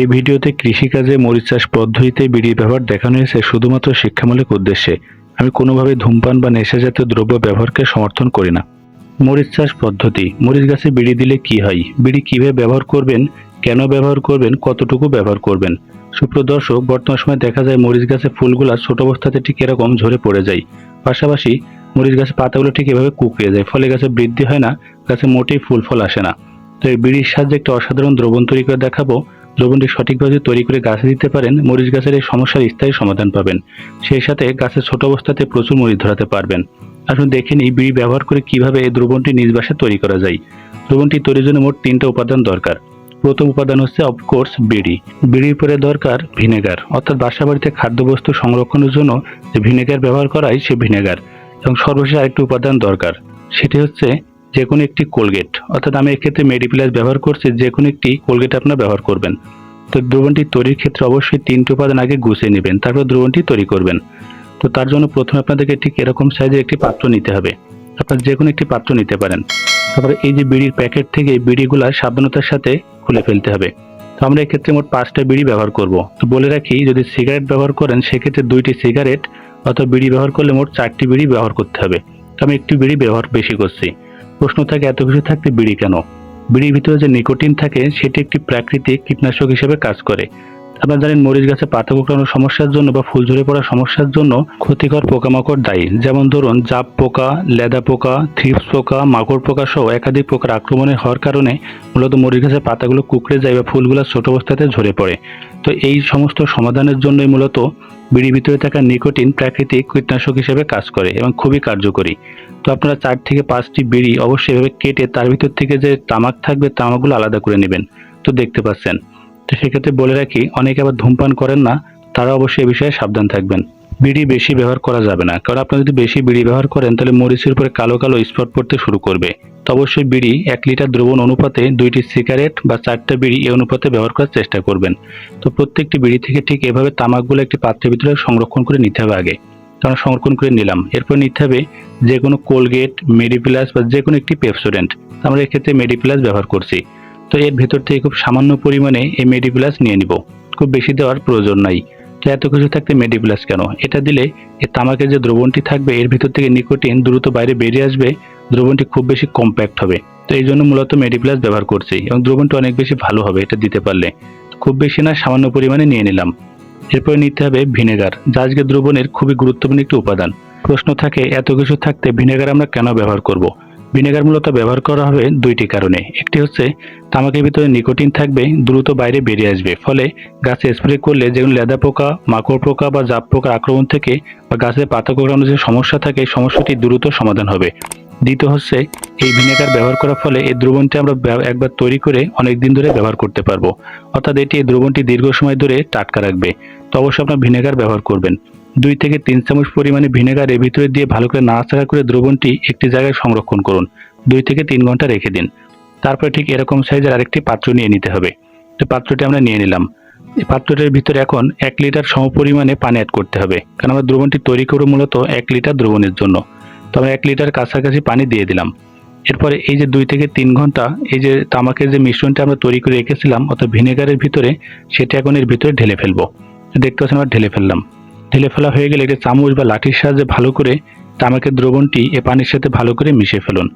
এই ভিডিওতে কৃষিকাজে মরিচ চাষ পদ্ধতিতে বিড়ির ব্যবহার দেখানো হয়েছে শুধুমাত্র শিক্ষামূলক উদ্দেশ্যে। আমি কোনোভাবে ধূমপান বা নেশাজাতীয় দ্রব্য ব্যবহারকে সমর্থন করি না। মরিচ চাষ পদ্ধতি। মরিচ গাছে বিড়ি দিলে কি হয়? বিড়ি কীভাবে ব্যবহার করবেন? কেন ব্যবহার করবেন? কতটুকু ব্যবহার করবেন? সুপ্রদর্শক বর্তমান সময় দেখা যায় মরিচ গাছে ফুলগুলা ছোট অবস্থাতে ঠিক এরকম ঝরে পড়ে যায়। পাশাপাশি মরিচ গাছের পাতাগুলো ঠিক এভাবে কুকড়িয়ে যায়, ফলে গাছে বৃদ্ধি হয় না, গাছে মোটেই ফুল ফল আসে না। তো এই বিড়ির সাহায্যে একটা অসাধারণ দ্রবণ তৈরি করে দেখাবো। দ্রবণটি সঠিকভাবে তৈরি করে গাছে দিতে পারেন, মরিচ গাছের এই সমস্যার স্থায়ী সমাধান পাবেন। সেই সাথে গাছের ছোট অবস্থাতে প্রচুর মরিচ ধরাতে পারবেন। আসুন দেখে নিই বিড়ি ব্যবহার করে কীভাবে এই দ্রবণটি নিজ বাসায় তৈরি করা যায়। দ্রবণটি তৈরির জন্য মোট তিনটা উপাদান দরকার। প্রথম উপাদান হচ্ছে অফকোর্স বিড়ি। বিড়ির পরে দরকার ভিনেগার। অর্থাৎ বাসা বাড়িতে খাদ্যবস্তু সংরক্ষণের জন্য যে ভিনেগার ব্যবহার করা হয় সে ভিনেগার। এবং সর্বশেষ আরেকটি উপাদান দরকার। সেটি হচ্ছে যে কোনো একটি কোলগেট অর্থাৎ আমি এক্ষেত্রে মেডিপ্লাস ব্যবহার করছি যে কোনো একটি কোলগেট আপনার ব্যবহার করবেন। তো দ্রবণটি তৈরির ক্ষেত্রে অবশ্যই তিনটি উপাদান আগে গুছিয়ে নেবেন, তারপর দ্রবণটি তৈরি করবেন। তো তার জন্য প্রথমে আপনাদেরকে ঠিক এরকম সাইজের একটি পাত্র নিতে হবে। আপনার যে কোনো একটি পাত্র নিতে পারেন। তারপরে এই যে বিড়ির প্যাকেট থেকে এই বিড়িগুলা সাবধানতার সাথে খুলে ফেলতে হবে। তো আমরা এক্ষেত্রে মোট পাঁচটা বিড়ি ব্যবহার করব। তো বলে রাখি, যদি সিগারেট ব্যবহার করেন, সেক্ষেত্রে দুইটি সিগারেট অথবা বিড়ি ব্যবহার করলে মোট চারটি বিড়ি ব্যবহার করতে হবে। তো আমি একটি বিড়ি ব্যবহার বেশি করছি। প্রশ্ন থাকে, এত কিছু থাকতে বিড়ি কেন? বিড়ির ভিতরে যে নিকোটিন থাকে, সেটি একটি প্রাকৃতিক কীটনাশক হিসেবে কাজ করে। আপনারা জানেন, মরিচ গাছে পাতা কুকড়ানোর সমস্যার জন্য বা ফুল ঝরে পড়ার সমস্যার জন্য ক্ষতিকর পোকামাকড় দায়ী। যেমন ধরুন জাপ পোকা, লেদা পোকা, থ্রিপস পোকা, মাকড় পোকা সহ একাধিক পোকার আক্রমণে হওয়ার কারণে মূলত মরিচ গাছের পাতাগুলো কুকড়ে যায় বা ফুলগুলো ছোট অবস্থাতে ঝরে পড়ে। তো এই সমস্ত সমাধানের জন্যই মূলত বিড়ির ভিতরে থাকা নিকোটিন প্রাকৃতিক কীটনাশক হিসেবে কাজ করে এবং খুবই কার্যকরী। তো আপনারা চার থেকে পাঁচটি বিড়ি অবশ্যই এভাবে কেটে তার ভিতর থেকে যে তামাক থাকবে, তামাকগুলো আলাদা করে নেবেন। তো দেখতে পাচ্ছেন। তো সেক্ষেত্রে বলে রাখি, অনেকে আবার ধূমপান করেন না, তারা অবশ্যই এ বিষয়ে সাবধান থাকবেন। বিড়ি বেশি ব্যবহার করা যাবে না, কারণ আপনি যদি বেশি বিড়ি ব্যবহার করেন, তাহলে মরিচের উপরে কালো কালো স্পট পড়তে শুরু করবে। তো অবশ্যই বিড়ি এক লিটার দ্রবণ অনুপাতে দুইটি সিগারেট বা চারটা বিড়ি এই অনুপাতে ব্যবহার করার চেষ্টা করবেন। তো প্রত্যেকটি বিড়ি থেকে ঠিক এভাবে তামাকগুলো একটি পাত্রের ভিতরে সংরক্ষণ করে নিতে হবে আগে। কারণ সংরক্ষণ করে নিলাম। এরপর নিতে হবে যে কোনো কোলগেট, মেডিপ্লাস বা যে কোনো একটি পেপসোডেন্ট। আমরা এক্ষেত্রে মেডিপ্লাস ব্যবহার করছি। তো এর ভেতর থেকে খুব সামান্য পরিমাণে এই মেডিপ্লাস নিয়ে নিব। খুব বেশি দেওয়ার প্রয়োজন নাই। তো এত কিছু থাকতে মেডিপ্লাস কেন? এটা দিলে এই তামাকের যে দ্রবণটি থাকবে, এর ভিতর থেকে নিকোটিন দ্রুত বাইরে বেরিয়ে আসবে, দ্রবণটি খুব বেশি কম্প্যাক্ট হবে। তো এই জন্য মূলত মেডিপ্লাস ব্যবহার করছি এবং দ্রবণটি অনেক বেশি ভালো হবে এটা দিতে পারলে। খুব বেশি না, সামান্য পরিমাণে নিয়ে নিলাম। এরপরে নিতে হবে ভিনেগার, যা আজকে দ্রবণের খুবই গুরুত্বপূর্ণ একটি উপাদান। প্রশ্ন থাকে, এত কিছু থাকতে ভিনেগার আমরা কেন ব্যবহার করব? ভিনেগার মূলত ব্যবহার করা হবে দুইটি কারণে। একটি হচ্ছে, তামাকের ভিতরে নিকোটিন থাকবে, দ্রুত বাইরে বেরিয়ে আসবে, ফলে গাছে স্প্রে করলে যেগুলো লেদা পোকা, মাকড় পোকা বা জাপ পোকার আক্রমণ থেকে বা গাছের পাতা কোকড়ানোর যে সমস্যা থাকে, সমস্যাটি দ্রুত সমাধান হবে। দ্বিতীয় হচ্ছে, এই ভিনেগার ব্যবহার করার ফলে এই দ্রবণটি আমরা একবার তৈরি করে অনেক দিন ধরে ব্যবহার করতে পারব। অর্থাৎ এটি এই দ্রবণটি দীর্ঘ সময় ধরে টাটকা রাখবে। তো অবশ্যই আপনার ভিনেগার ব্যবহার করবেন। দুই থেকে তিন চামচ পরিমাণে ভিনেগার এর ভিতরে দিয়ে ভালো করে নাড়াচাড়া করে দ্রবণটি একটি জায়গায় সংরক্ষণ করুন। দুই থেকে তিন ঘণ্টা রেখে দিন। তারপরে ঠিক এরকম সাইজের আরেকটি পাত্র নিয়ে নিতে হবে। তো পাত্রটি আমরা নিয়ে নিলাম। এই পাত্রটির ভিতরে এখন এক লিটার সমপরিমাণে পানি অ্যাড করতে হবে। কারণ আমরা দ্রবণটি তৈরি করব মূলত এক লিটার দ্রবণের জন্য। তো আমি এক লিটার কাছাকাছি পানি দিয়ে দিলাম। এরপরে এই যে দুই থেকে তিন ঘণ্টা এই যে তামাকের যে মিশ্রণটা আমরা তৈরি করে রেখেছিলাম, অর্থাৎ ভিনেগারের ভিতরে, সেটা এখন এর ভিতরে ঢেলে ফেলব। দেখতে পাচ্ছেন আমরা ঢেলে ফেললাম। ঢেলে ফেলা হয়ে গেলে এটা চামচ বা লাঠির সাহায্যে ভালো করে তামাকের দ্রবণটি এ পানির সাথে ভালো করে মিশিয়ে ফেলুন।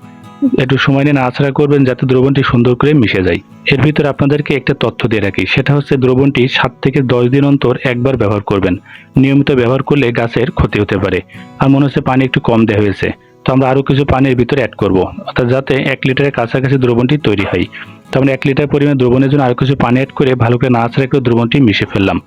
একটু সময় নিয়ে নাড়াচাড়া করবেন যাতে দ্রবণটি সুন্দর করে মিশে যায়। এর ভিতরে আপনাদেরকে একটা তথ্য দিয়ে রাখি, সেটা হচ্ছে দ্রবণটি সাত থেকে দশ দিন অন্তর একবার ব্যবহার করবেন। নিয়মিত ব্যবহার করলে গাছের ক্ষতি হতে পারে। আর মনে হচ্ছে পানি একটু কম দেওয়া হয়েছে। তো আমরা আরও কিছু পানির ভিতরে অ্যাড করব, অর্থাৎ যাতে এক লিটারের কাছাকাছি দ্রবণটি তৈরি হয়। তো আমরা এক লিটার পরিমাণ দ্রবণের জন্য আরও কিছু পানি অ্যাড করে ভালো করে নাড়াচাড়া করে দ্রবণটি মিশে ফেললাম।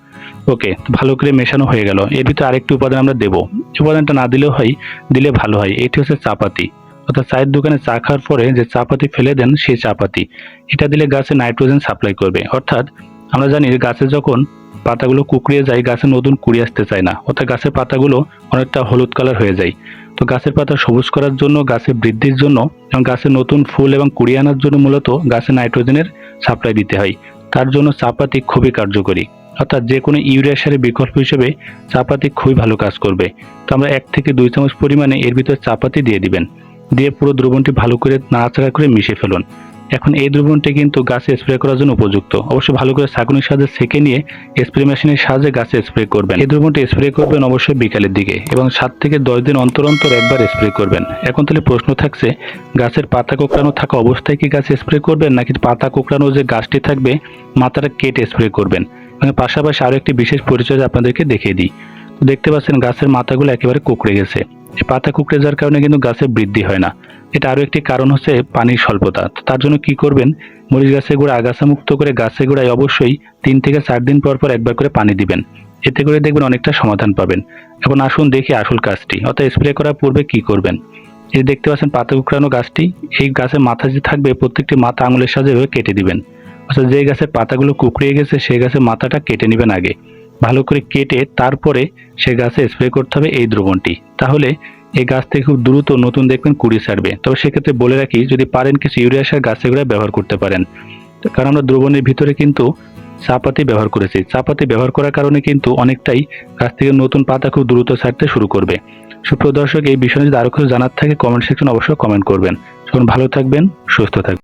ওকে, ভালো করে মেশানো হয়ে গেল। এর ভিতরে আরেকটি উপাদান আমরা দেবো। উপাদানটা না দিলেও হয়, দিলে ভালো হয়। এটি হচ্ছে চাপাতি। অর্থাৎ চায়ের দোকানে চা খাওয়ার পরে যে চা পাতি ফেলে দেন, সেই চা পাতি এটা দিলে গাছে নাইট্রোজেন সাপ্লাই করবে। অর্থাৎ আমরা জানি গাছে যখন পাতাগুলো কুকড়িয়ে যায়, গাছে নতুন কুড়ি আসতে চায় না। অর্থাৎ গাছের পাতাগুলো অনেকটা হলুদ কালার হয়ে যায়। তো গাছের পাতা সবুজ করার জন্য গাছের বৃদ্ধির জন্য এবং গাছের নতুন ফুল এবং কুড়িয়ে আনার জন্য মূলত গাছে নাইট্রোজেনের সাপ্লাই দিতে হয়। তার জন্য চা পাতি খুবই কার্যকরী। অর্থাৎ যে কোনো ইউরিয়া সারের বিকল্প হিসেবে চাপাতি খুবই ভালো কাজ করবে। তো আমরা এক থেকে দুই চামচ পরিমাণে এর ভিতরে চাপাতি দিয়ে দিবেন। দিয়ে পুরো দ্রবণটি ভালো করে নাড়াচাড়া করে মিশিয়ে ফেলুন। এখন এই দ্রবণটি কিন্তু গাছে স্প্রে করার জন্য উপযুক্ত। অবশ্যই ভালো করে ছাঁকুনির সাহায্যে সেকে নিয়ে স্প্রে মেশিনের সাহায্যে গাছে স্প্রে করবেন। এই দ্রবণটি স্প্রে করবেন অবশ্যই বিকালের দিকে এবং সাত থেকে দশ দিন অন্তর অন্তর একবার স্প্রে করবেন। এখন তাহলে প্রশ্ন থাকছে, গাছের পাতা কোঁকড়ানো থাকা অবস্থায় কি গাছে স্প্রে করবেন নাকি পাতা কোঁকড়ানো যে গাছটি থাকবে মাথাটা কেটে স্প্রে করবেন? এবং পাশাপাশি আরও একটি বিশেষ পরিচয় আপনাদেরকে দেখিয়ে দিই। দেখতে পাচ্ছেন গাছের মাথাগুলো একেবারে কুকড়ে গেছে। পাতা কুকড়ে যাওয়ার কারণে কিন্তু গাছে বৃদ্ধি হয় না। এটা আরও একটি কারণ হচ্ছে পানির স্বল্পতা। তার জন্য কি করবেন? মরিচ গাছের গোড়া আগাছা মুক্ত করে গাছের গোড়ায় অবশ্যই তিন থেকে চার দিন পর পর একবার করে পানি দিবেন। এতে করে দেখবেন অনেকটা সমাধান পাবেন। এখন আসুন দেখি আসল কাজটি অর্থাৎ স্প্রে করার পূর্বে কি করবেন? এই দেখতে পাচ্ছেন পাতা কুকড়ানো গাছটি, এই গাছের মাথা যে থাকবে, প্রত্যেকটি মাথা আঙুলের সাহায্যে কেটে দিবেন। অর্থাৎ যে গাছের পাতাগুলো কুকড়িয়ে গেছে, সেই গাছের মাথাটা কেটে নেবেন আগে। ভালো করে কেটে তারপরে সে গাছে স্প্রে করতে হবে এই দ্রবণটি। তাহলে এই গাছ থেকে খুব দ্রুত নতুন দেখবেন কুড়ি ছাড়বে। তবে সেক্ষেত্রে বলে রাখি, যদি পারেন কিছু ইউরিয়া সার গাছে গোড়ায় ব্যবহার করতে পারেন। কারণ আমরা দ্রবণের ভিতরে কিন্তু চাপাতি ব্যবহার করেছি। চাপাতি ব্যবহার করার কারণে কিন্তু অনেকটাই গাছ থেকে নতুন পাতা খুব দ্রুত ছাড়তে শুরু করবে। সুপ্রিয় দর্শক, এই বিষয়ে যদি আরও কিছু জানার থাকে কমেন্ট সেকশন অবশ্যই কমেন্ট করবেন। তখন ভালো থাকবেন, সুস্থ থাকবেন।